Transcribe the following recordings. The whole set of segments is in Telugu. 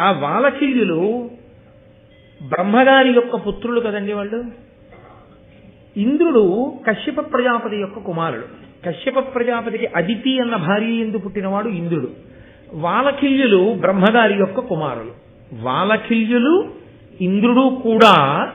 ఆ వాలకిల్యులు బ్రహ్మగారి యొక్క పుత్రులు కదండి వాళ్ళు? ఇంద్రుడు కశ్యప ప్రజాపతి యొక్క కుమారుడు. కశ్యప ప్రజాపతికి అదితి అన్న భార్య ఎందు పుట్టినవాడు ఇంద్రుడు. వాలకిల్యులు బ్రహ్మగారి యొక్క కుమారులు. వాలకిల్యులు ఇంద్రుడు కూడా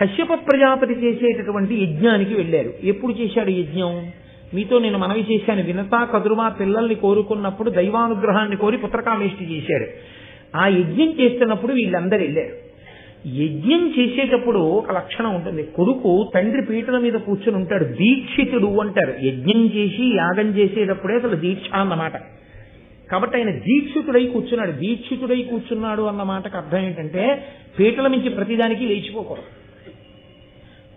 కశ్యప ప్రజాపతి చేసేటటువంటి యజ్ఞానికి వెళ్ళారు. ఎప్పుడు చేశాడు యజ్ఞం? మీతో నేను మనవి చేశాను. వినతా కదురుమా పిల్లల్ని కోరుకున్నప్పుడు దైవానుగ్రహాన్ని కోరి పుత్రకామేష్టి చేశాడు. ఆ యజ్ఞం చేస్తున్నప్పుడు వీళ్ళందరూ వెళ్ళారు. యజ్ఞం చేసేటప్పుడు ఒక లక్షణం ఉంటుంది. కొడుకు తండ్రి పీటల మీద కూర్చుని ఉంటాడు. దీక్షితుడు అంటారు. యజ్ఞం చేసి యాగం చేసేటప్పుడే అసలు దీక్ష అన్నమాట. కాబట్టి ఆయన దీక్షితుడై కూర్చున్నాడు. దీక్షితుడై కూర్చున్నాడు అన్న మాటకు అర్థం ఏంటంటే పీటల మించి ప్రతిదానికి లేచిపోకూడదు.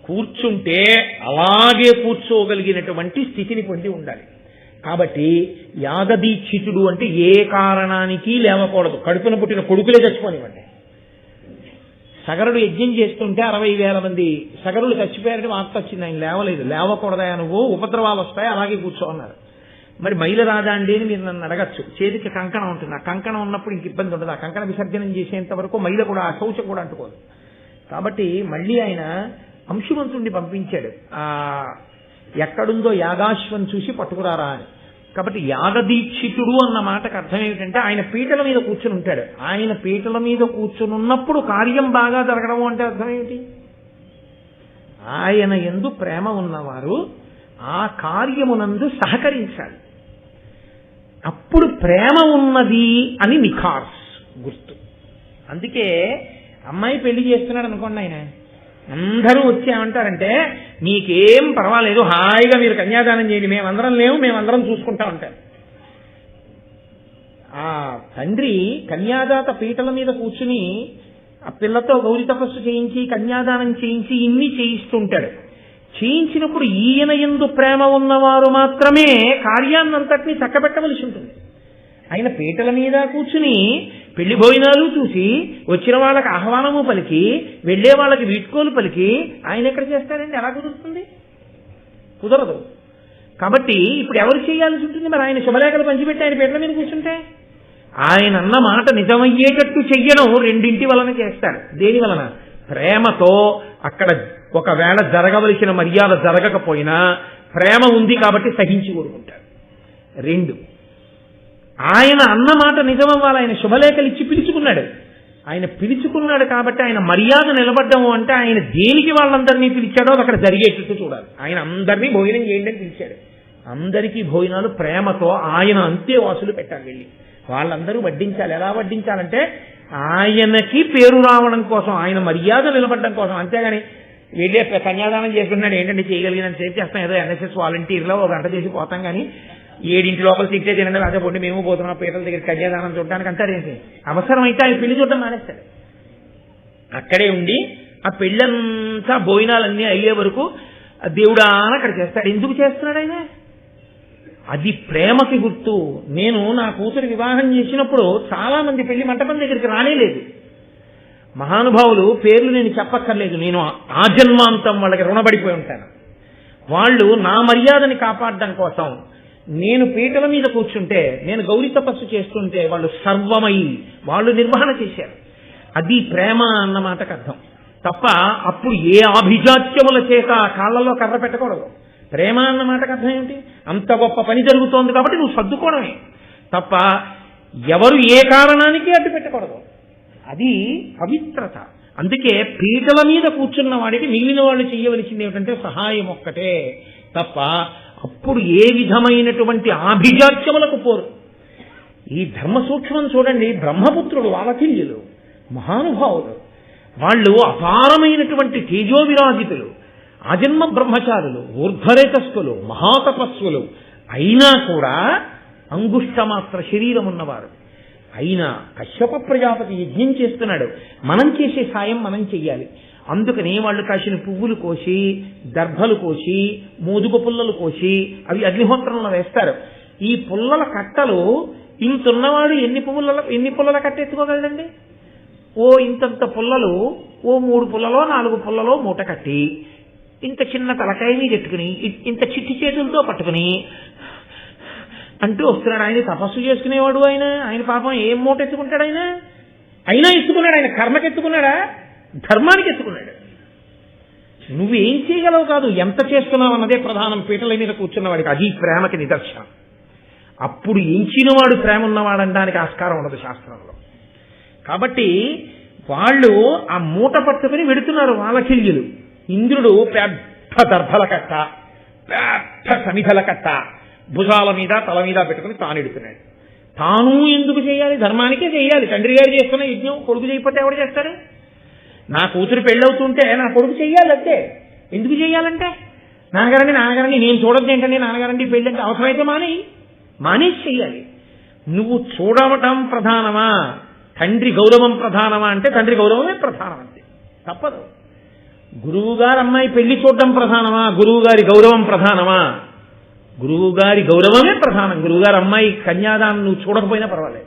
కూర్చుంటే అలాగే కూర్చోగలిగినటువంటి స్థితిని పొంది ఉండాలి. కాబట్టి యాగదీక్షితుడు అంటే ఏ కారణానికి లేవకూడదు. కడుపున పుట్టిన కొడుకులే చచ్చిపోనివ్వండి. సగరుడు యజ్ఞం చేస్తుంటే అరవై వేల మంది సగరులు చచ్చిపోయారని వార్త వచ్చింది. ఆయన లేవలేదు. లేవకూడదా నువ్వు? ఉపద్రవాలు వస్తాయి. అలాగే కూర్చోన్నారు మరి మైలరాజా అండి అని మీరు నన్ను అడగచ్చు. చేతికి కంకణం ఉంటుంది. ఆ కంకణం ఉన్నప్పుడు ఇంక ఇబ్బంది ఉండదు. ఆ కంకణ విసర్జనం చేసేంత వరకు మైల కూడా ఆ శౌచం కూడా అంటుకోదు. కాబట్టి మళ్ళీ ఆయన అంశుమంతుణ్ణి పంపించాడు. ఆ ఎక్కడుందో యాగాశ్వం చూసి పట్టుకురారా అని. కాబట్టి యాగదీక్షితుడు అన్న మాటకు అర్థం ఏమిటంటే ఆయన పీటల మీద కూర్చుని ఉంటాడు. ఆయన పీటల మీద కూర్చుని ఉన్నప్పుడు కార్యం బాగా జరగడం అంటే అర్థం ఏమిటి? ఆయన ఎందు ప్రేమ ఉన్నవారు ఆ కార్యమునందు సహకరించాలి. అప్పుడు ప్రేమ ఉన్నది అని నిఖార్స్ గుర్తు. అందుకే అమ్మాయి పెళ్ళి చేస్తున్నాడు అనుకోండి ఆయన. అందరూ వచ్చి ఏమంటారంటే మీకేం పర్వాలేదు హాయిగా మీరు కన్యాదానం చేయండి మేమందరం లేవు మేమందరం చూసుకుంటా ఉంటాం. ఆ తండ్రి కన్యాదాత పీటల మీద కూర్చుని ఆ పిల్లతో గౌరి తపస్సు చేయించి కన్యాదానం చేయించి ఇన్ని చేయిస్తుంటాడు. చేయించినప్పుడు ఈయన ఎందు ప్రేమ ఉన్నవారు మాత్రమే కార్యాన్నంతటినీ చక్కబెట్టవలసి ఉంటుంది. ఆయన పీటల మీద కూర్చుని పెళ్ళి భోజనాలు చూసి వచ్చిన వాళ్ళకి ఆహ్వానము పలికి వెళ్ళే వాళ్ళకి వీడ్కోలు పలికి ఆయన ఎక్కడ చేస్తారండి ఎలా కుదురుతుంది? కుదరదు. కాబట్టి ఇప్పుడు ఎవరు చేయాల్సి ఉంటుంది? మరి ఆయన శుభలేఖలు పంచిపెట్టి ఆయన పీటల మీద కూర్చుంటే? ఆయన అన్న మాట నిజమయ్యేటట్టు చెయ్యడం రెండింటి వలన చేస్తారు దేని వలన? ప్రేమతో అక్కడ ఒకవేళ జరగవలసిన మర్యాద జరగకపోయినా ప్రేమ ఉంది కాబట్టి సహించి కోరుకుంటారు రెండు ఆయన అన్నమాట నిజమవ్వాలి. ఆయన శుభలేఖలు ఇచ్చి పిలుచుకున్నాడు. ఆయన పిలుచుకున్నాడు కాబట్టి ఆయన మర్యాద నిలబడ్డము అంటే ఆయన దేనికి వాళ్ళందరినీ పిలిచాడో అది అక్కడ జరిగేటట్టు చూడాలి. ఆయన అందరినీ భోజనం చేయండి అని పిలిచాడు. అందరికీ భోజనాలు ప్రేమతో ఆయన అంతేవాసులు పెట్టాలి వెళ్ళి. వాళ్ళందరూ వడ్డించాలి. ఎలా వడ్డించాలంటే ఆయనకి పేరు రావడం కోసం ఆయన మర్యాద నిలబడడం కోసం. అంతేగాని వెళ్ళే కన్యాదానం చేసుకున్నాడు ఏంటంటే చేయగలిగినంత సేపు చేస్తాం. ఏదో ఎన్ఎస్ఎస్ వాలంటీర్లో ఒక గంట చేసి పోతాం కానీ ఏడింటి లోపల తిట్టే తినండి లేకపోతే పోండి మేము పోతున్నాం పీటల దగ్గర కన్యాదానం చూడడానికి అవసరం అయితే ఆయన పెళ్ళి చూడడం మానేస్తాడు అక్కడే ఉండి ఆ పెళ్ళంతా భోజనాలన్నీ అయ్యే వరకు ఆ దేవుడా అని అక్కడ చేస్తాడు. ఎందుకు చేస్తున్నాడు ఆయన? అది ప్రేమకి గుర్తు. నేను నా కూతురు వివాహం చేసినప్పుడు చాలా మంది పెళ్ళి మంటపం దగ్గరికి రానేలేదు. మహానుభావులు పేర్లు నేను చెప్పక్కర్లేదు. నేను ఆ జన్మాంతం వాళ్ళకి రుణపడిపోయి ఉంటాను. వాళ్ళు నా మర్యాదని కాపాడడం కోసం నేను పీటల మీద కూర్చుంటే నేను గౌరీ తపస్సు చేస్తుంటే వాళ్ళు సర్వమై వాళ్ళు నిర్వహణ చేశారు. అది ప్రేమ అన్న మాటకు అర్థం. తప్ప అప్పుడు ఏ ఆభిజాత్యముల చేత కాళ్ళలో కర్ర పెట్టకూడదు. ప్రేమ అన్న మాటకు అర్థం ఏమిటి? అంత గొప్ప పని జరుగుతోంది కాబట్టి నువ్వు సర్దుకోవడమే. తప్ప ఎవరు ఏ కారణానికి అడ్డు పెట్టకూడదు. అది పవిత్రత. అందుకే పీటల మీద కూర్చున్న వాడికి మిగిలిన వాళ్ళు చేయవలసింది ఏమిటంటే సహాయం ఒక్కటే. తప్ప అప్పుడు ఏ విధమైనటువంటి ఆభిజాత్యములకు పోరు. ఈ ధర్మ సూక్ష్మం చూడండి బ్రహ్మపుత్రుడు వాలకిల్యులు మహానుభావులు వాళ్ళు అపారమైనటువంటి తేజోవిరాజితులు ఆజన్మ బ్రహ్మచారులు ఊర్ధ్వరేతస్థులు మహాతపస్సులు. అయినా కూడా అంగుష్టమాత్ర శరీరం ఉన్నవారు అయినా కశ్యప ప్రజాపతి యజ్ఞం చేస్తున్నాడు. మనం చేసే సాయం మనం చెయ్యాలి. అందుకని వాళ్ళు కాసిన పువ్వులు కోసి దర్భలు కోసి మోదుగ పుల్లలు కోసి అవి అగ్నిహోత్రంలో వేస్తారు. ఈ పుల్లల కట్టలు ఇంతున్నవాడు ఎన్ని పువ్వుల ఎన్ని పుల్లల కట్ట ఎత్తుకోగలడండి? ఓ ఇంతంత పుల్లలు ఓ మూడు పుల్లలో నాలుగు పుల్లలో మూట కట్టి ఇంత చిన్న తలకాయ మీద ఎట్టుకుని ఇంత చిట్టి చేతులతో పట్టుకుని అంటూ వస్తున్నాడు. ఆయన తపస్సు చేసుకునేవాడు ఆయన. ఆయన పాపం ఏం మూట ఎత్తుకుంటాడు ఆయన? అయినా ఎత్తుకున్నాడు ఆయన. కర్మకెత్తుకున్నాడా? ధర్మానికి ఎత్తుకున్నాడు. నువ్వేం చేయగలవు కాదు? ఎంత చేస్తున్నావు అన్నదే ప్రధానం. పీటల మీద కూర్చున్నవాడికి అది ప్రేమకి నిదర్శనం. అప్పుడు ఎంచినవాడు ప్రేమ ఉన్నవాడనడానికి ఆస్కారం ఉండదు శాస్త్రంలో. కాబట్టి వాళ్ళు ఆ మూట పట్టుకుని వెడుతున్నారు వాలకిల్యులు. ఇంద్రుడు పెద్ద దర్భల కట్ట పెద్ద సమిధల కట్ట భుజాల మీద తల మీద పెట్టుకుని తాను ఎడుతున్నాడు. తాను ఎందుకు చేయాలి? ధర్మానికే చేయాలి. తండ్రి గారు చేస్తున్న యజ్ఞం కొడుకు చేయకపోతే ఎవడు చేస్తాడు నా కూతురు పెళ్ళవుతుంటే నా కొడుకు చెయ్యాలంటే. ఎందుకు చెయ్యాలంటే? నాన్నగారండి నాన్నగారండి నేను చూడద్దు ఏంటండి నాన్నగారండి పెళ్ళి అంటే అవసరమైతే మాని. మానేసి చెయ్యాలి. నువ్వు చూడవటం ప్రధానమా? తండ్రి గౌరవం ప్రధానమా అంటే తండ్రి గౌరవమే ప్రధానం అంతే. తప్పదు. గురువు గారు అమ్మాయి పెళ్ళి చూడటం ప్రధానమా? గురువు గారి గౌరవం ప్రధానమా? గురువు గారి గౌరవమే ప్రధానం. గురువు అమ్మాయి కన్యాదానం నువ్వు చూడకపోయినా పర్వాలేదు.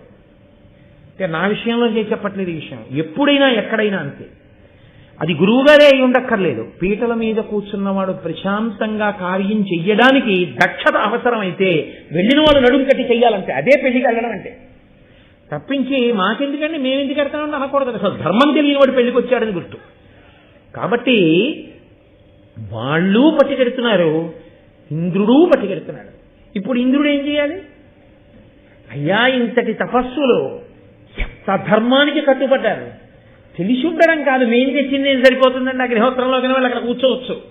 అంటే నా విషయంలో చెప్పట్లేదు ఈ విషయం. ఎప్పుడైనా ఎక్కడైనా అంతే. అది గురువుగారే అయి ఉండక్కర్లేదు. పీటల మీద కూర్చున్నవాడు ప్రశాంతంగా కార్యం చెయ్యడానికి దక్షత అవసరమైతే వెళ్ళిన వాళ్ళు నడుము కట్టి చెయ్యాలంటే అదే పెళ్ళికి వెళ్ళడం అంటే. తప్పించి మాకెందుకండి? మేమెందుకు వెళ్తామని అనకూడదు. అసలు ధర్మం తెలియని వాడు పెళ్ళికి వచ్చాడని గుర్తు. కాబట్టి వాళ్ళు పట్టుకెడుతున్నారు. ఇంద్రుడు పట్టుకెడుతున్నాడు. ఇప్పుడు ఇంద్రుడు ఏం చేయాలి? అయ్యా ఇంతటి తపస్సులో ఎంత ధర్మానికి కట్టుబడ్డారు? తెలిసి ఉండడం కాదు. మేం తెచ్చింది ఏం సరిపోతుందండి? అగ్నిహోత్రంలోకి వాళ్ళు అక్కడ కూర్చోవచ్చు.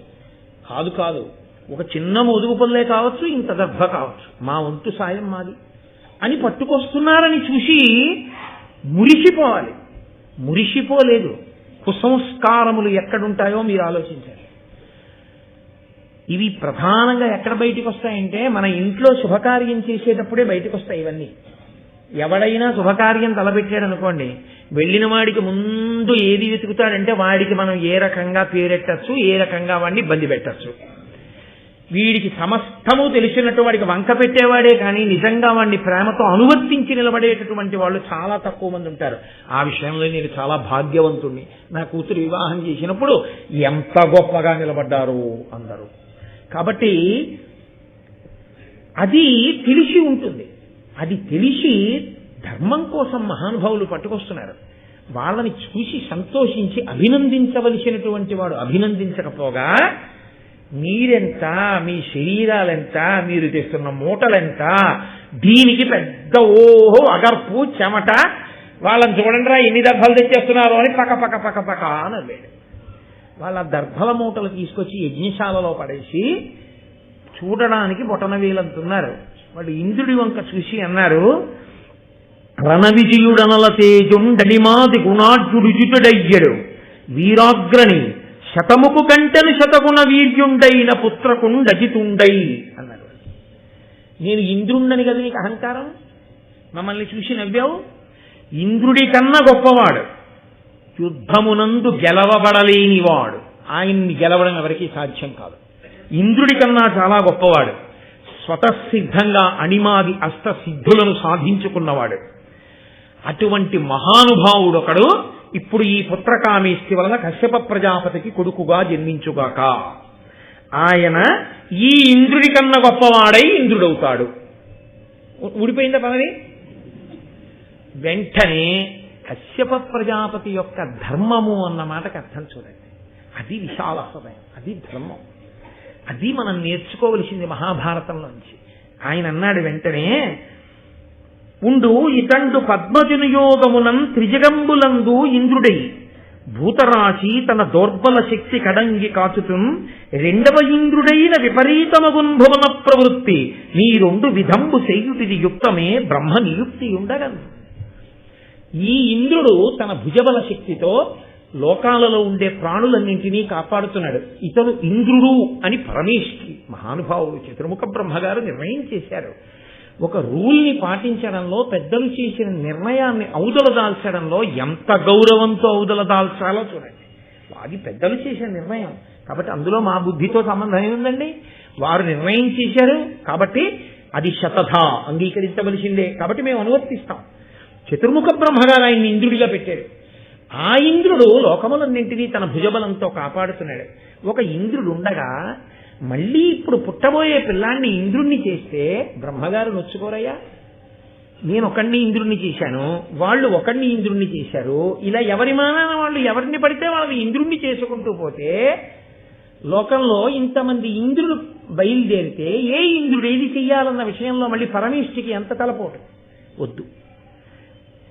కాదు కాదు. ఒక చిన్న ముదుగు పనులే కావచ్చు ఇంత దర్భ కావచ్చు. మా వంతు సాయం మాది. అని పట్టుకొస్తున్నారని చూసి మురిసిపోవాలి. మురిసిపోలేదు. కుసంస్కారములు ఎక్కడుంటాయో మీరు ఆలోచించాలి. ఇవి ప్రధానంగా ఎక్కడ బయటికి వస్తాయంటే మన ఇంట్లో శుభకార్యం చేసేటప్పుడే బయటకు వస్తాయి ఇవన్నీ. ఎవడైనా శుభకార్యం తలపెట్టాడు అనుకోండి వెళ్ళిన వాడికి ముందు ఏది వెతుకుతాడంటే వాడికి మనం ఏ రకంగా పేరెట్టచ్చు ఏ రకంగా వాడిని ఇబ్బంది పెట్టచ్చు. వీడికి సమస్తము తెలిసినట్టు వాడికి వంక పెట్టేవాడే కానీ నిజంగా వాడిని ప్రేమతో అనువర్తించి నిలబడేటటువంటి వాళ్ళు చాలా తక్కువ మంది ఉంటారు. ఆ విషయంలో నేను చాలా భాగ్యవంతుణ్ణి. నా కూతురు వివాహం చేసినప్పుడు ఎంత గొప్పగా నిలబడ్డారు అందరూ. కాబట్టి అది తెలిసి ఉంటుంది. అది తెలిసి ధర్మం కోసం మహానుభావులు పట్టుకొస్తున్నారు. వాళ్ళని చూసి సంతోషించి అభినందించవలసినటువంటి వాడు అభినందించకపోగా మీరెంత మీ శరీరాలెంత మీరు తెస్తున్న మూటలెంత దీనికి పెద్ద ఓహో అగర్పు చెమట వాళ్ళని చూడండిరా ఎన్ని దర్భలు తెచ్చేస్తున్నారు అని పక్క పక్క పక్క పక్క అనలేడు వాళ్ళ దర్భల మూటలు తీసుకొచ్చి యజ్ఞశాలలో పడేసి చూడడానికి బొటన వీలంతున్నారు వాడు ఇంద్రుడి వంక చూసి అన్నారు రణ విజయుడనల తేజుండలిమాది గుణాఢ్యుడిజుటడయ్యడు వీరాగ్రణి శతముకు గంటను శతగుణ వీర్యుండైన పుత్రకుండజితుండై అన్నారు నేను ఇంద్రుండని కదా నీకు అహంకారం? మమ్మల్ని చూసి నవ్వావు? ఇంద్రుడి కన్నా గొప్పవాడు. యుద్ధమునందు గెలవబడలేనివాడు. ఆయన్ని గెలవడం ఎవరికీ సాధ్యం కాదు. ఇంద్రుడి కన్నా చాలా గొప్పవాడు. స్వతసిద్ధంగా అణిమాది అష్ట సిద్ధులను సాధించుకున్నవాడు. అటువంటి మహానుభావుడు ఒకడు ఇప్పుడు ఈ పుత్రకామేష్టి వలన కశ్యప ప్రజాపతికి కొడుకుగా జన్మించుగాక. ఆయన ఈ ఇంద్రుడి కన్నా గొప్పవాడై ఇంద్రుడవుతాడు. ఊడిపోయిందా పదవి? వెంటనే కశ్యప ప్రజాపతి యొక్క ధర్మము అన్న మాటకి అర్థం చూడండి. అది విశాల హృదయం అది ధర్మం. అది మనం నేర్చుకోవలసింది మహాభారతంలోంచి. ఆయన అన్నాడు వెంటనే ఉండు ఇతండు పద్మజనుయోగమునం త్రిజగంబులందు ఇంద్రుడై. భూతరాశి తన దౌర్బల శక్తి కడంగి కాచుతున్ రెండవ ఇంద్రుడైన విపరీతమగున్ భువన ప్రవృత్తి. నీ రెండు విధంబు చేయుటిది యుక్తమే బ్రహ్మ నియుక్తి ఉండగన్ ఈ ఇంద్రుడు తన భుజబల శక్తితో లోకాలలో ఉండే ప్రాణులన్నింటినీ కాపాడుతున్నాడు. ఇతను ఇంద్రుడు అని పరమేష్కి మహానుభావుడు చతుర్ముఖ బ్రహ్మగారు నిర్ణయం చేశారు. ఒక రూల్ని పాటించడంలో పెద్దలు చేసిన నిర్ణయాన్ని ఔదల దాల్చడంలో ఎంత గౌరవంతో ఔదల దాల్చాలో చూడండి. అది పెద్దలు చేసిన నిర్ణయం. కాబట్టి అందులో మా బుద్ధితో సంబంధం ఏముందండి? వారు నిర్ణయం చేశారు కాబట్టి అది శతథ అంగీకరించవలసిందే. కాబట్టి మేము అనువర్తిస్తాం. చతుర్ముఖ బ్రహ్మగారు ఆయన్ని ఇంద్రుడిగా పెట్టారు. ఆ ఇంద్రుడు లోకములన్నింటినీ తన భుజబలంతో కాపాడుతున్నాడు. ఒక ఇంద్రుడు ఉండగా మళ్ళీ ఇప్పుడు పుట్టబోయే పిల్లాన్ని ఇంద్రుణ్ణి చేస్తే బ్రహ్మగారు నొచ్చుకోరయ్యా. నేను ఒకడిని ఇంద్రుణ్ణి చేశాను వాళ్ళు ఒకడిని ఇంద్రుణ్ణి చేశారు ఇలా ఎవరి మానాన వాళ్ళు ఎవరిని పడితే వాళ్ళు ఇంద్రుణ్ణి చేసుకుంటూ పోతే లోకంలో ఇంతమంది ఇంద్రుడు బయలుదేరితే ఏ ఇంద్రుడు ఏది చెయ్యాలన్న విషయంలో మళ్ళీ పరమేష్ఠికి ఎంత తలపోటు? వద్దు.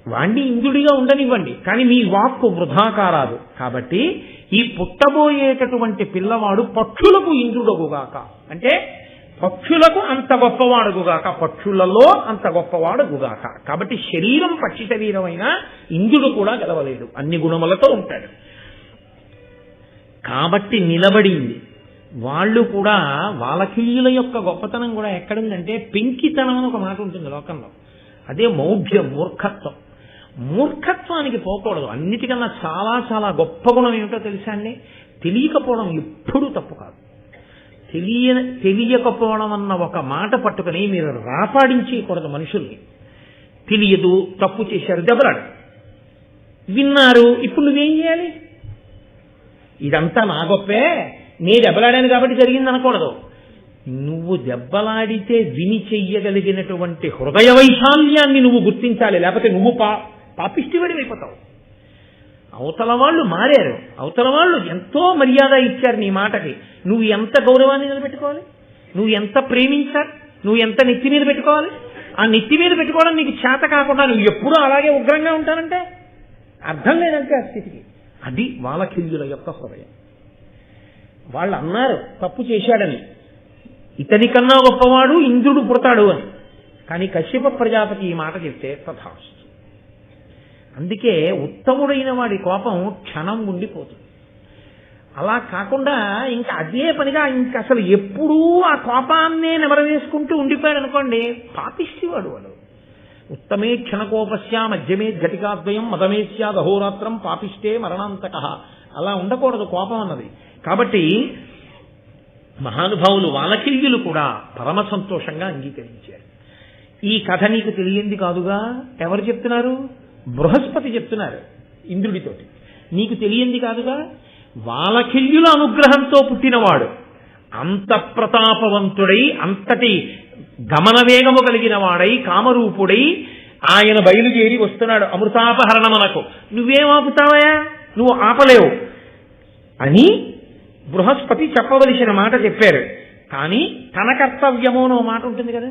వాణ్ణి ఇంద్రుడిగా ఉండనివ్వండి. కానీ మీ వాక్కు వృధా కారాదు. కాబట్టి ఈ పుట్టబోయేటటువంటి పిల్లవాడు పక్షులకు ఇంద్రుడగుగాక. అంటే పక్షులకు అంత గొప్పవాడుగుగాక. పక్షులలో అంత గొప్పవాడుగుగాక. కాబట్టి శరీరం పక్షి శరీరమైన ఇంద్రుడు కూడా గెలవలేడు. అన్ని గుణములతో ఉంటాడు. కాబట్టి నిలబడింది. వాళ్ళు కూడా వాలకిల్యుల యొక్క గొప్పతనం కూడా ఎక్కడుందంటే పెంకితనం అని ఒక మాట ఉంటుంది లోకంలో. అదే మౌఢ్యం మూర్ఖత్వం. మూర్ఖత్వానికి పోకూడదు. అన్నిటికన్నా చాలా చాలా గొప్ప గుణం ఏమిటో తెలుసా అండి? తెలియకపోవడం ఎప్పుడూ తప్పు కాదు. తెలియ తెలియకపోవడం అన్న ఒక మాట పట్టుకుని మీరు రాపాడించకూడదు మనుషుల్ని. తెలియదు తప్పు చేశారు దెబ్బలాడు విన్నారు ఇప్పుడు నువ్వేం చేయాలి? ఇదంతా నా గొప్పే. నీ దెబ్బలాడాను కాబట్టి జరిగింది అనకూడదు నువ్వు దెబ్బలాడితే విని చెయ్యగలిగినటువంటి హృదయ వైశాల్యాన్ని నువ్వు గుర్తించాలి. లేకపోతే నువ్వు పా పాపిష్టివాడి అయిపోతావు అవతల వాళ్ళు మారారు. అవతల వాళ్ళు ఎంతో మర్యాద ఇచ్చారు నీ మాటకి. నువ్వు ఎంత గౌరవాన్ని నిలబెట్టుకోవాలి? నువ్వు ఎంత ప్రేమించాలి? నువ్వు ఎంత నెత్తి మీద పెట్టుకోవాలి? ఆ నెత్తి మీద పెట్టుకోవడం నీకు చేత కాకుండా నువ్వు ఎప్పుడూ అలాగే ఉగ్రంగా ఉంటానంటే? అర్థం లేదంటే ఆ స్థితికి. అది వాలకిల్యుల యొక్క హృదయం. వాళ్ళు అన్నారు తప్పు చేశాడని. ఇతని కన్నా గొప్పవాడు ఇంద్రుడు పుడతాడు అని. కానీ కశ్యప ప్రజాపతి ఈ మాట చెప్తే తథాస్తు. అందుకే ఉత్తముడైన వాడి కోపం క్షణం ఉండిపోతుంది. అలా కాకుండా ఇంకా అదే పనిగా ఇంక అసలు ఎప్పుడూ ఆ కోపాన్నే నెమరవేసుకుంటూ ఉండిపోయాడు అనుకోండి పాపిష్టివాడు వాడు. ఉత్తమే క్షణకోపస్య మధ్యమే ఘటికాద్వయం మదమే స్యాద్ అహోరాత్రం పాపిష్టే మరణాంతక. అలా ఉండకూడదు కోపం అన్నది. కాబట్టి మహానుభావులు వాలకిల్యులు కూడా పరమ సంతోషంగా అంగీకరించారు. ఈ కథ నీకు తెలియంది కాదుగా? ఎవరు చెప్తున్నారు? బృహస్పతి చెప్తున్నారు ఇంద్రుడితోటి. నీకు తెలియంది కాదుగా? వాలఖిల్యుల అనుగ్రహంతో పుట్టినవాడు. అంత ప్రతాపవంతుడై అంతటి గమన వేగము కలిగిన వాడై కామరూపుడై ఆయన బయలుదేరి వస్తున్నాడు అమృతాపహరణమనకు. నువ్వేం ఆపుతావయా నువ్వు ఆపలేవు. అని బృహస్పతి చెప్పవలసిన మాట చెప్పారు. కానీ తన కర్తవ్యమోనో మాట ఉంటుంది కదా?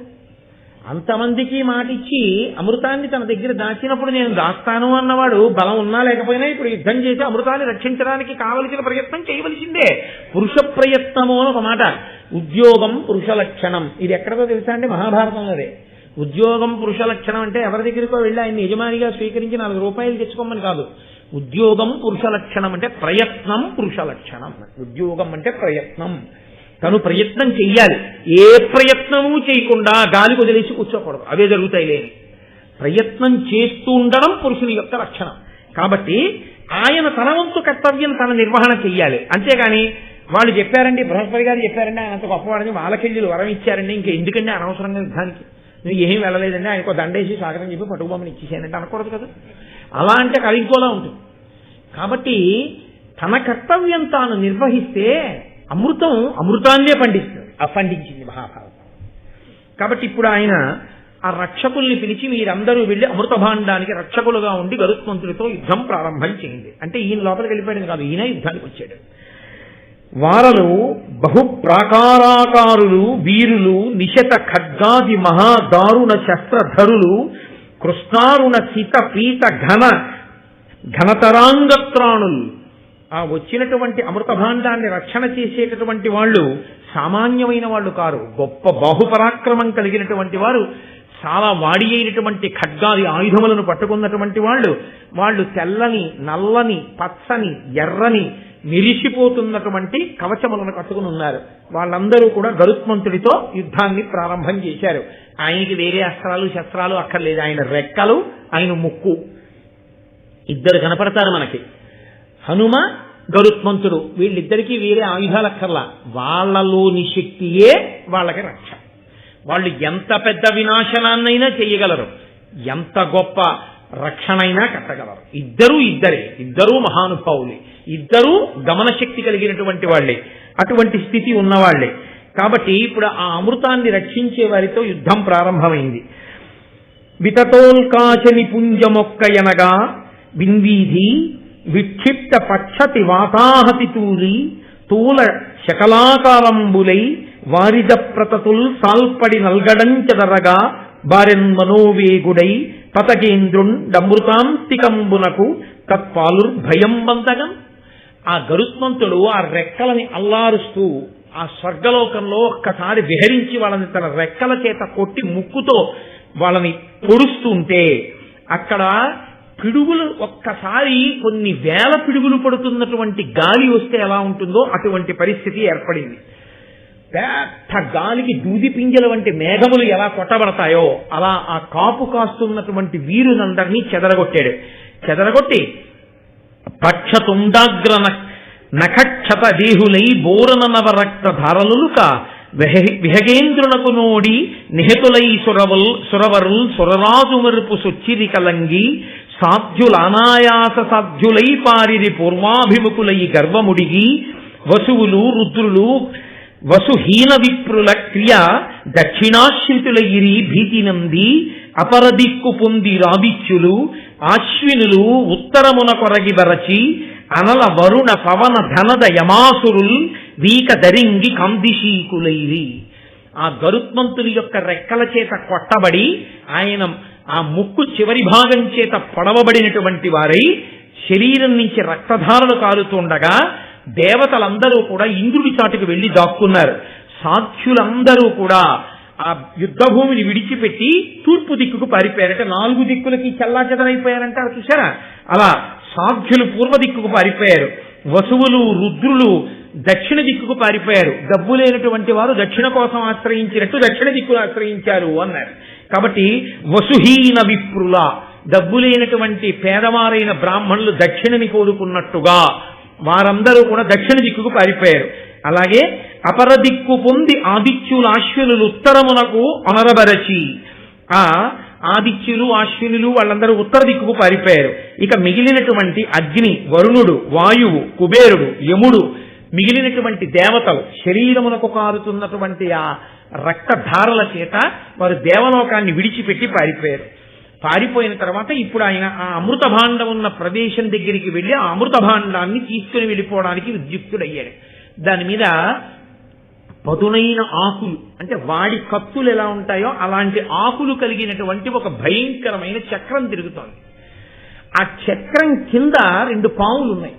అంతమందికి మాట ఇచ్చి అమృతాన్ని తన దగ్గర దాచినప్పుడు నేను దాస్తాను అన్నవాడు బలం ఉన్నా లేకపోయినా ఇప్పుడు యుద్ధం చేసి అమృతాన్ని రక్షించడానికి కావలసిన ప్రయత్నం చేయవలసిందే. పురుష ప్రయత్నము అని ఒక మాట. ఉద్యోగం పురుష లక్షణం. ఇది ఎక్కడదో తెలుసా అండి? మహాభారతంలోదే. ఉద్యోగం పురుష లక్షణం అంటే ఎవరి దగ్గరికో వెళ్ళి ఆయన యజమానిగా స్వీకరించి నాలుగు రూపాయలు తెచ్చుకోమని కాదు. ఉద్యోగం పురుష లక్షణం అంటే ప్రయత్నం పురుష లక్షణం. ఉద్యోగం అంటే ప్రయత్నం. తను ప్రయత్నం చెయ్యాలి. ఏ ప్రయత్నము చేయకుండా గాలి వదిలేసి కూర్చోకూడదు. అవే జరుగుతాయి లేని. ప్రయత్నం చేస్తూ ఉండడం పురుషుని యొక్క లక్షణం. కాబట్టి ఆయన తన వంతు కర్తవ్యం తన నిర్వహణ చెయ్యాలి. అంతేగాని వాళ్ళు చెప్పారండి బృహస్పతి గారు చెప్పారండి ఆయన అంత గొప్పవాడని వాళ్ళకెళ్ళి వరం ఇచ్చారండి. ఇంకా ఎందుకండి అనవసరంగా యుద్ధానికి నువ్వు ఏం వెళ్ళలేదండి ఆయనకు దండేసి స్వాగతం చెప్పి పట్టుకుబొమ్మని ఇచ్చేసానంటే అనకూడదు కదా. అలా అంటే కలిగిపోలా ఉంటుంది. కాబట్టి తన కర్తవ్యం తాను నిర్వహిస్తే అమృతం అమృతాన్నే పండిస్తుంది ఆ పండించింది మహాభారతం. కాబట్టి ఇప్పుడు ఆయన ఆ రక్షకుల్ని పిలిచి మీరందరూ వెళ్ళి అమృత భాండానికి రక్షకులుగా ఉండి గరుత్మంతుడితో యుద్ధం ప్రారంభం చేయండి. అంటే ఈయన లోపలికి వెళ్ళిపోయాడు కాదు ఈయన యుద్ధానికి వచ్చాడు. వారలు బహు ప్రాకారాకారులు వీరులు నిశత ఖడ్గాది మహాదారుణ శస్త్రధరులు కృష్ణారుణ సీత పీత ఘన ఘనతరాంగత్రాణులు ఆ వచ్చినటువంటి అమృత భాండాన్ని రక్షణ చేసేటటువంటి వాళ్ళు సామాన్యమైన వాళ్ళు కారు. గొప్ప బాహుపరాక్రమం కలిగినటువంటి వారు చాలా వాడి అయినటువంటి ఖడ్గాది ఆయుధములను పట్టుకున్నటువంటి వాళ్ళు వాళ్ళు తెల్లని నల్లని పచ్చని ఎర్రని నిరిసిపోతున్నటువంటి కవచములను కట్టుకుని ఉన్నారు. వాళ్ళందరూ కూడా గరుత్మంతుడితో యుద్ధాన్ని ప్రారంభం చేశారు. ఆయనకి వేరే అస్త్రాలు శస్త్రాలు అక్కర్లేదు. ఆయన రెక్కలు ఆయన ముక్కు. ఇద్దరు కనపడతారు మనకి. హనుమ గరుత్మంతుడు. వీళ్ళిద్దరికీ వేరే ఆయుధాలు అక్కర్లా వాళ్ళలోని శక్తియే వాళ్ళకి రక్ష. వాళ్ళు ఎంత పెద్ద వినాశనాన్నైనా చేయగలరు ఎంత గొప్ప రక్షణైనా కట్టగలరు. ఇద్దరూ ఇద్దరే. ఇద్దరూ మహానుభావులే. ఇద్దరూ గమనశక్తి కలిగినటువంటి వాళ్ళే. అటువంటి స్థితి ఉన్నవాళ్ళే కాబట్టి ఇప్పుడు ఆ అమృతాన్ని రక్షించే వారితో యుద్ధం ప్రారంభమైంది. వితతోల్కాశని పుంజమొక్కయనగా విన్వీధి విక్షిప్త పక్షతి వాతాహతి తూలి తూల శకలాకారంబులై వారిద ప్రతతుల్ సాల్పడి నల్గడంచెదరగా బారెన్ మనోవేగుడై పతకేంద్రుండమృతాంతికంబునకు తత్పాలుర్భయం బంతగం ఆ గరుత్మంతుడు ఆ రెక్కలని అల్లారుస్తూ ఆ స్వర్గలోకంలో ఒక్కసారి విహరించి వాళ్ళని తన రెక్కల చేత కొట్టి ముక్కుతో వాళ్ళని పొడుస్తుంటే అక్కడ పిడుగులు ఒక్కసారి కొన్ని వేల పిడుగులు పడుతున్నటువంటి గాలి వస్తే ఎలా ఉంటుందో అటువంటి పరిస్థితి ఏర్పడింది. పెద్ద గాలికి దూది పింజల వంటి మేఘములు ఎలా కొట్టబడతాయో అలా ఆ కాపు కాస్తున్నటువంటి వీరునందరినీ చెదరగొట్టాడు. చెదరగొట్టి పక్షతుండాగ్ర నఖక్షత దేహులై బోరన నవరక్త ధారలులుక విహగేంద్రునకు నోడి నిహతులై సురవల్ సురవరుల్ సురరాజు మరుపు సుచ్చిరి కలంగి సాధ్యులనాయాస సాధ్యులై పారిది పూర్వాభిముఖులై గర్వముడిగి వసువులు రుద్రులు వసుహీన విప్రుల క్రియ దక్షిణాశ్రితులయిరి భీతినంది అపరదిక్కు పొంది రాదిత్యులు ఆశ్వినులు ఉత్తరమున కొరగి బరచి అనల వరుణ పవన ధనద యమాసురుల్ వీక దరింగి కందిశీకులైరి ఆ గరుత్మంతుని యొక్క రెక్కల చేత కొట్టబడి ఆయన ఆ ముక్కు చివరి భాగం చేత పొడవబడినటువంటి వారై శరీరం నుంచి రక్తధారలు కారుతుండగా దేవతలందరూ కూడా ఇంద్రుడి చాటుకు వెళ్ళి దాక్కున్నారు. సాధ్యులందరూ కూడా ఆ యుద్ధ భూమిని విడిచిపెట్టి తూర్పు దిక్కుకు పారిపోయారంటే నాలుగు దిక్కులకి చల్లా చెదరైపోయారంటారు చూసారా అలా సాధ్యులు పూర్వ దిక్కుకు పారిపోయారు. వసువులు రుద్రులు దక్షిణ దిక్కుకు పారిపోయారు. డబ్బు లేనటువంటి వారు దక్షిణ కోసం ఆశ్రయించినట్టు దక్షిణ దిక్కును ఆశ్రయించారు అన్నారు. కాబట్టి వసుహీన విప్రుల డబ్బు లేనటువంటి పేదవారైన బ్రాహ్మణులు దక్షిణని కోరుకున్నట్టుగా వారందరూ కూడా దక్షిణ దిక్కుకు పారిపోయారు. అలాగే అపర దిక్కు పొంది ఆదిత్యులు ఆశ్వినులు ఉత్తరమునకు అనరబరచి. ఆ ఆదిత్యులు ఆశ్వినులు వాళ్ళందరూ ఉత్తర దిక్కుకు పారిపోయారు. ఇక మిగిలినటువంటి అగ్ని వరుణుడు వాయువు కుబేరుడు యముడు మిగిలినటువంటి దేవతలు శరీరమునకు కారుతున్నటువంటి ఆ రక్తధారల చేత వారు దేవలోకాన్ని విడిచిపెట్టి పారిపోయారు. పారిపోయిన తర్వాత ఇప్పుడు ఆయన ఆ అమృత భాండం ఉన్న ప్రదేశం దగ్గరికి వెళ్ళి ఆ అమృత భాండాన్ని తీసుకుని వెళ్ళిపోవడానికి ఉద్యుక్తుడయ్యాడు దాని మీద పదునైన ఆకులు అంటే వాడి కత్తులు ఎలా ఉంటాయో అలాంటి ఆకులు కలిగినటువంటి ఒక భయంకరమైన చక్రం తిరుగుతోంది. ఆ చక్రం కింద రెండు పాములు ఉన్నాయి.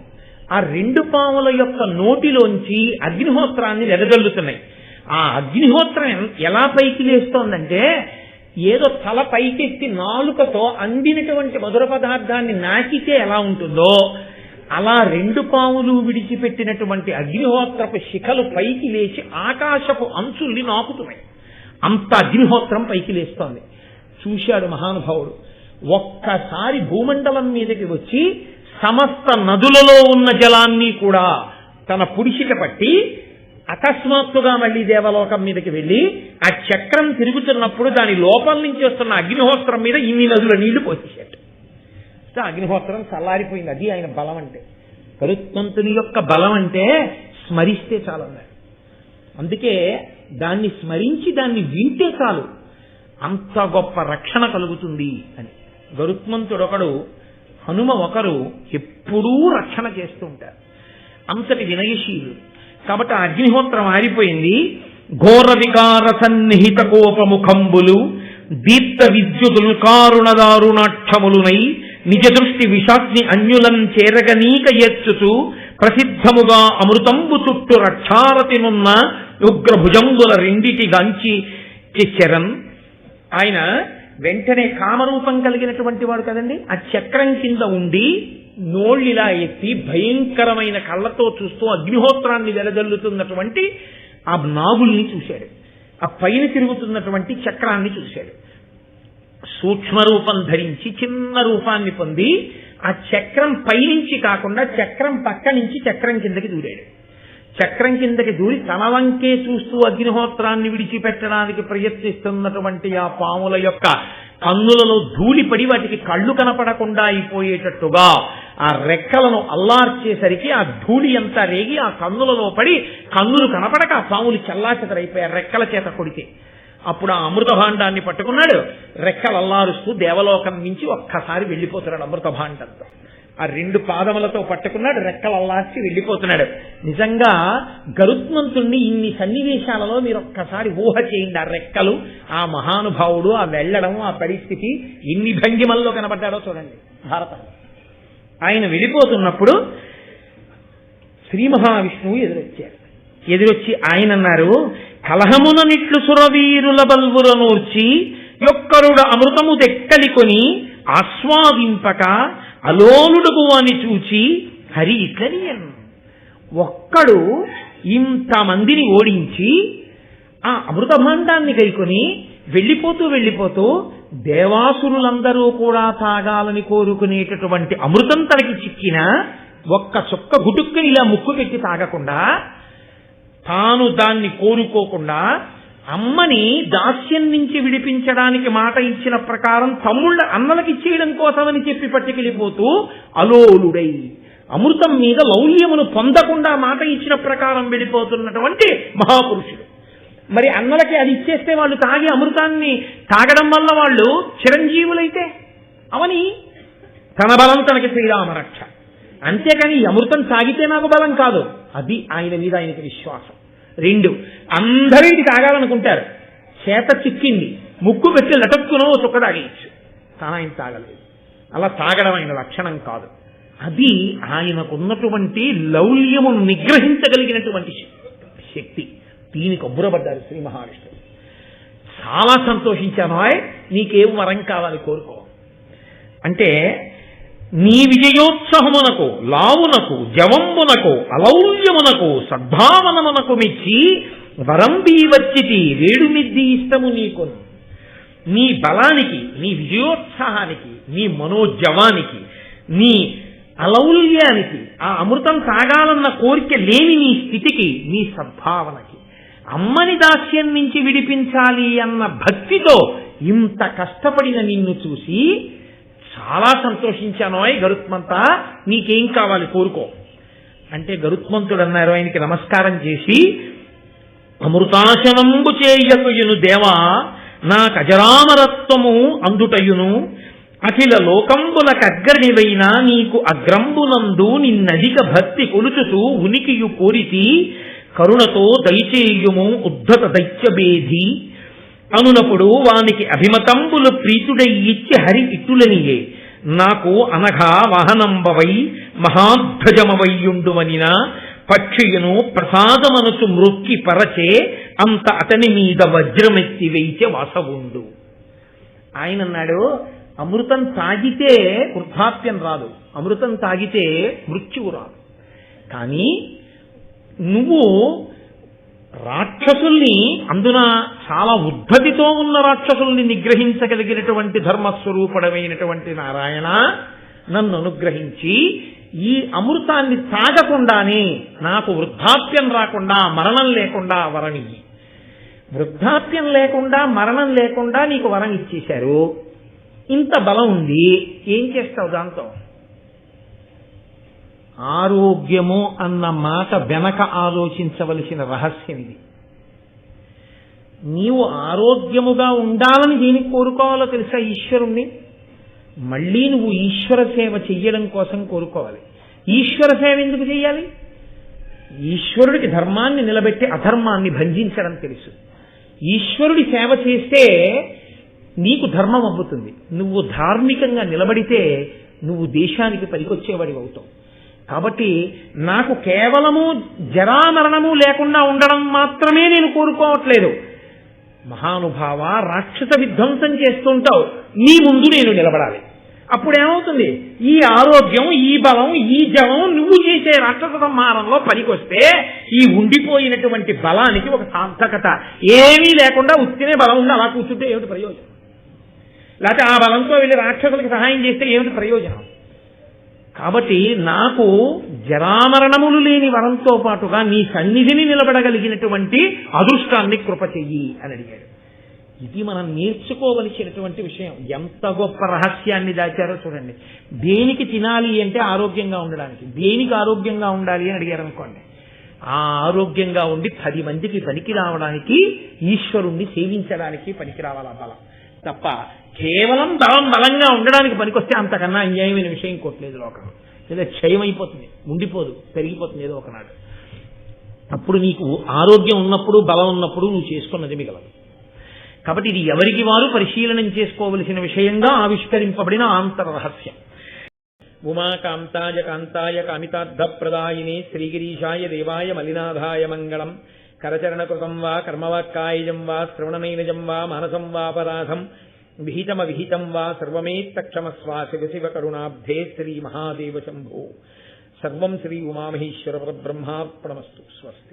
ఆ రెండు పాముల యొక్క నోటిలోంచి అగ్నిహోత్రాన్ని వెదజల్లుతున్నాయి. ఆ అగ్నిహోత్రం ఎలా పైకి లేస్తోందంటే ఏదో తల పైకెత్తి నాలుకతో అందినటువంటి మధుర పదార్థాన్ని నాకితే ఎలా ఉంటుందో అలా రెండు పాములు విడిచిపెట్టినటువంటి అగ్నిహోత్రపు శిఖలు పైకి లేచి ఆకాశపు అంచుల్ని నాకుతున్నాయి అంత అగ్నిహోత్రం పైకి లేస్తోంది. చూశాడు మహానుభావుడు. ఒక్కసారి భూమండలం మీదకి వచ్చి సమస్త నదులలో ఉన్న జలాన్ని కూడా తన పుడిచిక పట్టి అకస్మాత్తుగా మళ్ళీ దేవలోకం మీదకి వెళ్ళి ఆ చక్రం తిరుగుతున్నప్పుడు దాని లోపల నుంచి వస్తున్న అగ్నిహోత్రం మీద ఇన్ని నదుల నీళ్ళు పోసేసాడు అగ్నిహోత్రం చల్లారిపోయింది అది ఆయన బలం అంటే. కరుత్మంతుని యొక్క బలం అంటే స్మరిస్తే చాలన్నారు అందుకే దాన్ని స్మరించి దాన్ని వింటే చాలు. అంత గొప్ప రక్షణ కలుగుతుంది అని. గరుత్మంతుడు ఒకడు హనుమ ఒకరు ఎప్పుడూ రక్షణ చేస్తూ ఉంటారు. అంతటి వినయశీలు కాబట్టి ఆ అగ్నిహోత్రం ఆరిపోయింది. ఘోర వికార సన్నిహిత కోపముఖంబులు దీప్త విద్యుతులు కారుణదారుణాక్షములునై నిజ దృష్టి విషాగ్ని అన్యులం చేరగనీక ఎచ్చుచు ప్రసిద్ధముగా అమృతంబు చుట్టు రక్షారతినున్న ఉగ్రభుజంబుల రెండిటి గంచి చరణ్. ఆయన వెంటనే కామరూపం కలిగినటువంటి వాడు కదండి. ఆ చక్రం కింద ఉండి నోళ్ళిలా ఎత్తి భయంకరమైన కళ్ళతో చూస్తూ అగ్నిహోత్రాన్ని వెలజల్లుతున్నటువంటి ఆ నాగుల్ని చూశాడు. ఆ పైన తిరుగుతున్నటువంటి చక్రాన్ని చూశాడు. సూక్ష్మ రూపం ధరించి చిన్న రూపాన్ని పొంది ఆ చక్రం పైనుంచి కాకుండా చక్రం పక్క నుంచి చక్రం కిందకి దూరాడు. చక్రం కిందకి దూరి తన వంకే చూస్తూ అగ్నిహోత్రాన్ని విడిచిపెట్టడానికి ప్రయత్నిస్తున్నటువంటి ఆ పాముల యొక్క కన్నులలో ధూళిపడి వాటికి కళ్ళు కనపడకుండా అయిపోయేటట్టుగా ఆ రెక్కలను అల్లార్చేసరికి ఆ ధూళి అంతా రేగి ఆ కన్నులలో పడి కన్నులు కనపడక ఆ పాములు చల్లాచెదరైపోయారు రెక్కల చేత కొడితే. అప్పుడు ఆ అమృత భాండాన్ని పట్టుకున్నాడు. రెక్కలు అల్లారుస్తూ దేవలోకం నుంచి ఒక్కసారి వెళ్ళిపోతున్నాడు అమృత భాండంతో ఆ రెండు పాదములతో పట్టుకున్నాడు రెక్కలు అల్లార్చి వెళ్ళిపోతున్నాడు. నిజంగా గరుత్మంతుణ్ణి ఇన్ని సన్నివేశాలలో మీరు ఒక్కసారి ఊహ చేయండి. ఆ రెక్కలు ఆ మహానుభావుడు ఆ వెళ్ళడం ఆ పరిస్థితి ఎన్ని భంగిమల్లో కనబడ్డాడో చూడండి. భారతంలో ఆయన వెళ్ళిపోతున్నప్పుడు శ్రీ మహావిష్ణువు ఎదురొచ్చారు ఎదురొచ్చి ఆయన అన్నారు కలహమున నిట్లు సురవీరుల బల్వురనూర్చి యొక్కరుడు అమృతము దెక్కలికొని ఆస్వాదింపక అలోలుడుగు అని చూచి హరి ఇట్లనియన్ ఒక్కడు ఇంతమందిని ఓడించి ఆ అమృత భాండాన్ని గైకొని వెళ్ళిపోతూ వెళ్ళిపోతూ దేవాసురులందరూ కూడా తాగాలని కోరుకునేటటువంటి అమృతం తనకి చిక్కిన ఒక్క చుక్క గుటుక్కుని ఇలా ముక్కు పెట్టి తాగకుండా తాను దాన్ని కోరుకోకుండా అమ్మని దాస్యం నుంచి విడిపించడానికి మాట ఇచ్చిన ప్రకారం తమ్ముళ్ళ అన్నలకి చేయడం కోసమని చెప్పి పట్టుకెళ్ళిపోతూ అలోలుడై అమృతం మీద లౌల్యమును పొందకుండా మాట ఇచ్చిన ప్రకారం వెళ్ళిపోతున్నటువంటి మహాపురుషుడు. మరి అన్నలకి అది ఇచ్చేస్తే వాళ్ళు తాగి అమృతాన్ని తాగడం వల్ల వాళ్ళు చిరంజీవులైతే అవని తన బలం తనకి శ్రీరామరక్ష. అంతేకాని అమృతం తాగితే నాకు బలం కాదు. అది ఆయన మీద ఆయనకి విశ్వాసం. రెండు అందరూ ఇది తాగాలనుకుంటారు. చేత చిక్కింది. ముక్కు పెట్టి లటక్కునో చుక్క తాగేయచ్చు. కానీ ఆయన తాగలేదు. అలా తాగడం ఆయన లక్షణం కాదు. అది ఆయనకున్నటువంటి లౌల్యము నిగ్రహించగలిగినటువంటి శక్తి. దీని కబ్బురబడ్డారు శ్రీ మహావిష్ణువు. చాలా సంతోషించాను హాయ్ నీకేం వరం కావాలి కోరుకో. అంటే నీ విజయోత్సహమునకు లావునకు జవంబునకు అలౌల్యమునకు సద్భావనమునకు మెచ్చి వరం వచ్చితి వేడుమిద్ది ఇష్టము నీకు. నీ బలానికి నీ విజయోత్సాహానికి నీ మనోజవానికి నీ అలౌల్యానికి ఆ అమృతం తాగాలన్న కోరిక లేని నీ స్థితికి నీ సద్భావనకి. అమ్మని దాస్యం నుంచి విడిపించాలి అన్న భక్తితో ఇంత కష్టపడిన నిన్ను చూసి చాలా సంతోషించానోయ్ గరుత్మంత నీకేం కావాలి కోరుకో. అంటే గరుత్మంతుడు అన్నారు ఆయనకి నమస్కారం చేసి అమృతాశనంబు చేయకుయును దేవా నా కజరామరత్వము అందుటయును. అఖిల లోకంబులకు కగ్గరివైన నీకు అగ్రంబునందు నిన్నధిక భక్తి కొలుచుతూ ఉనికియు కోరితి. కరుణతో దయచేయుము ఉద్ధత దైత్యబేధి అనునప్పుడు వానికి అభిమతంబులు ప్రీతుడయ్యిచ్చి హరి ఇట్టులనియే నాకు అనఘా వాహనంబవై మహాధ్వజమవయ్యుండువనిన పక్షియును ప్రసాదమనసు మృక్కి పరచే అంత అతని మీద వజ్రమెత్తి వేయిచే వాసవుండు. ఆయన అన్నాడు అమృతం తాగితే వృద్ధాప్యం రాదు. అమృతం తాగితే మృత్యువు రాదు. కానీ నువ్వు రాక్షసుల్ని అందున చాలా ఉద్ధతితో ఉన్న రాక్షసుల్ని నిగ్రహించగలిగినటువంటి ధర్మస్వరూపడమైనటువంటి నారాయణ నన్ను అనుగ్రహించి ఈ అమృతాన్ని తాగకుండానే నాకు వృద్ధాప్యం రాకుండా మరణం లేకుండా వరం వృద్ధాప్యం లేకుండా మరణం లేకుండా నీకు వరం ఇచ్చేశారు. ఇంత బలం ఉంది. ఏం చేస్తావు దాంతో? ఆరోగ్యము అన్న మాట వెనక ఆలోచించవలసిన రహస్యం ఇది. నీవు ఆరోగ్యముగా ఉండాలని దేనికి కోరుకోవాలో తెలుసా ఈశ్వరుణ్ణి? మళ్ళీ నువ్వు ఈశ్వర సేవ చెయ్యడం కోసం కోరుకోవాలి. ఈశ్వర సేవ ఎందుకు చేయాలి ఈశ్వరుడికి ధర్మాన్ని నిలబెట్టి అధర్మాన్ని భంజించడం తెలుసు. ఈశ్వరుడి సేవ చేస్తే నీకు ధర్మం అవ్వుతుంది నువ్వు ధార్మికంగా నిలబడితే నువ్వు దేశానికి పనికొచ్చేవాడి అవుతావు కాబట్టి నాకు కేవలము జరామరణము లేకుండా ఉండడం మాత్రమే నేను కోరుకోవట్లేదు. మహానుభావ రాక్షస విధ్వంసం చేస్తుంటావు. నీ ముందు నేను నిలబడాలి. అప్పుడేమవుతుంది? ఈ ఆరోగ్యం ఈ బలం ఈ జవం నువ్వు చేసే రాక్షస సంహారంలో పనికొస్తే ఈ ఉండిపోయినటువంటి బలానికి ఒక సార్థకత. ఏమీ లేకుండా ఉత్తినే బలం ఉండి అలా కూర్చుంటే ఏమిటి ప్రయోజనం? లేకపోతే ఆ బలంతో వెళ్ళి రాక్షసులకు సహాయం చేస్తే ఏమిటి ప్రయోజనం? కాబట్టి నాకు జరామరణములు లేని వరంతో పాటుగా నీ సన్నిధిని నిలబడగలిగినటువంటి అదృష్టాన్ని కృప చెయ్యి అని అడిగాడు. ఇది మనం నేర్చుకోవలసినటువంటి విషయం. ఎంత గొప్ప రహస్యాన్ని దాచారో చూడండి. దేనికి తినాలి అంటే ఆరోగ్యంగా ఉండడానికి. దేనికి ఆరోగ్యంగా ఉండాలి అని అడిగారు అనుకోండి ఆ ఆరోగ్యంగా ఉండి పది మందికి పనికి రావడానికి ఈశ్వరుణ్ణి సేవించడానికి పనికి రావాలి? బలం తప్ప కేవలం బలం బలంగా ఉండడానికి పనికొస్తే అంతకన్నా అన్యాయమైన విషయం కొట్టలేదు లోకం. లేదా క్షయం అయిపోతుంది ఉండిపోదు పెరిగిపోతుంది ఏదో ఒకనాడు. అప్పుడు నీకు ఆరోగ్యం ఉన్నప్పుడు బలం ఉన్నప్పుడు నువ్వు చేసుకున్నది మిగలదు. కాబట్టి ఇది ఎవరికి వారు పరిశీలనం చేసుకోవలసిన విషయంగా ఆవిష్కరింపబడిన ఆంతర రహస్యం. ఉమాకాంతాయ కాంతాయ కామితార్థప్రదాయిని శ్రీగిరీషాయ దేవాయ మలినాథాయ మంగళం. కరచరణకృతం వా కర్మవాక్కాయజం వా శ్రవణనైనజం వా మానసం వాపరాధం విహితమ విహితం వా సర్వమేత్తక్షమస్వా శివ శివ కరుణాబ్ధే శ్రీ మహాదేవ శంభో సర్వం శ్రీ ఉమామహేశ్వర పరబ్రహ్మార్పణమస్తు స్వస్తి